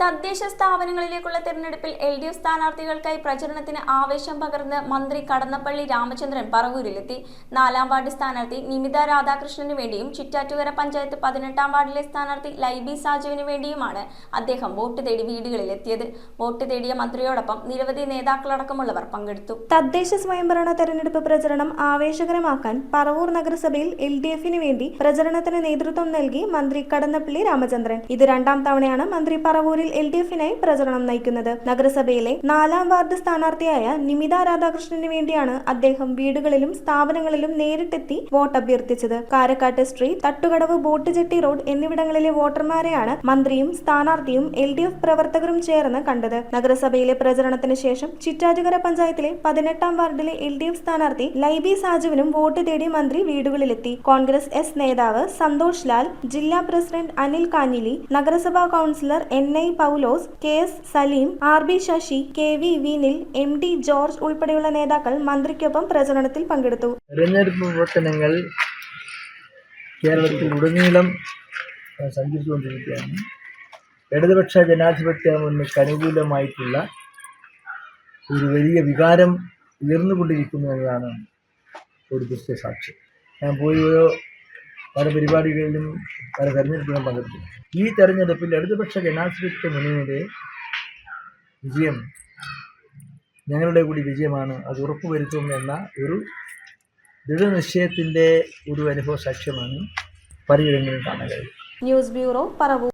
തദ്ദേശ സ്ഥാപനങ്ങളിലേക്കുള്ള തെരഞ്ഞെടുപ്പിൽ L D F സ്ഥാനാർത്ഥികൾക്കായി പ്രചരണത്തിന് ആവേശം പകർന്ന് മന്ത്രി കടന്നപ്പള്ളി രാമചന്ദ്രൻ പറവൂരിലെത്തി. നാലാം വാർഡ് സ്ഥാനാർത്ഥി നിമിത രാധാകൃഷ്ണന് വേണ്ടിയും ചിറ്റാറ്റുകര പഞ്ചായത്ത് പതിനെട്ടാം വാർഡിലെ സ്ഥാനാർത്ഥി ലൈബി സാജുവിന് വേണ്ടിയുമാണ് അദ്ദേഹം വോട്ട് തേടി വീടുകളിലെത്തിയത്. വോട്ട് തേടിയ മന്ത്രിയോടൊപ്പം നിരവധി നേതാക്കളടക്കമുള്ളവർ പങ്കെടുത്തു. തദ്ദേശ സ്വയംഭരണ തെരഞ്ഞെടുപ്പ് പ്രചരണം ആവേശകരമാക്കാൻ പറവൂർ നഗരസഭയിൽ എൽ ഡി എഫിന് വേണ്ടി പ്രചരണത്തിന് നേതൃത്വം നൽകി മന്ത്രി കടന്നപ്പള്ളി രാമചന്ദ്രൻ. ഇത് രണ്ടാം തവണയാണ് മന്ത്രി പറവൂരിൽ എൽ ഡി എഫിനായി പ്രചരണം നയിക്കുന്നത്. നഗരസഭയിലെ നാലാം വാർഡ് സ്ഥാനാർത്ഥിയായ നിമിത രാധാകൃഷ്ണന് വേണ്ടിയാണ് അദ്ദേഹം വീടുകളിലും സ്ഥാപനങ്ങളിലും നേരിട്ടെത്തി vote അഭ്യർത്ഥിച്ചത്. Karakkat street Thattukadavu boat jetty road എന്നിവിടങ്ങളിലെ വോട്ടർമാരെയാണ് മന്ത്രിയും സ്ഥാനാർത്ഥിയും എൽ ഡി എഫ് പ്രവർത്തകരും ചേർന്ന് കണ്ടത്. നഗരസഭയിലെ പ്രചരണത്തിന് ശേഷം ചിറ്റാറ്റുകര പഞ്ചായത്തിലെ പതിനെട്ടാം വാർഡിലെ എൽ ഡി എഫ് സ്ഥാനാർത്ഥി ലൈബി സാജുവിനും വോട്ട് തേടി മന്ത്രി വീടുകളിലെത്തി. കോൺഗ്രസ് എസ് നേതാവ് സന്തോഷ് ലാൽ ജില്ലാ പ്രസിഡന്റ് അനിൽ കാഞ്ഞിലി നഗരസഭാ councillor N I Paulose K S Saleem R B Sasi K V Vinil M D George ഉൾപ്പെടെയുള്ള നേതാക്കൾ മന്ത്രിക്കൊപ്പം പ്രചരണത്തിൽ പങ്കെടുത്തു. തെരഞ്ഞെടുപ്പ് പ്രവർത്തനങ്ങൾ കേരളത്തിൽ ഉടനീളം സഞ്ചരിച്ചുകൊണ്ടിരിക്കുകയാണ് ഇടതുപക്ഷ ജനാധിപത്യ മുന്നണിക്ക് അനുകൂലമായിട്ടുള്ള ഒരു വലിയ വികാരം ഉയർന്നുകൊണ്ടിരിക്കുന്നു എന്നതാണ് ഒരു സാക്ഷി ഞാൻ പോയി പല പരിപാടികളിലും പല തെരഞ്ഞെടുപ്പിലും പങ്കെടുത്തു. ഈ തെരഞ്ഞെടുപ്പിൽ ഇടതുപക്ഷ ജനാധിപത്യ മുന്നണിയുടെ വിജയം ഞങ്ങളുടെ കൂടി വിജയമാണ്. അത് ഉറപ്പുവരുത്തും എന്ന ഒരു ദൃഢനിശ്ചയത്തിന്റെ ഒരു അനുഭവ സാക്ഷ്യമാണ് പലയിടങ്ങളിലും കാണാൻ കഴിയും news bureau Paravur.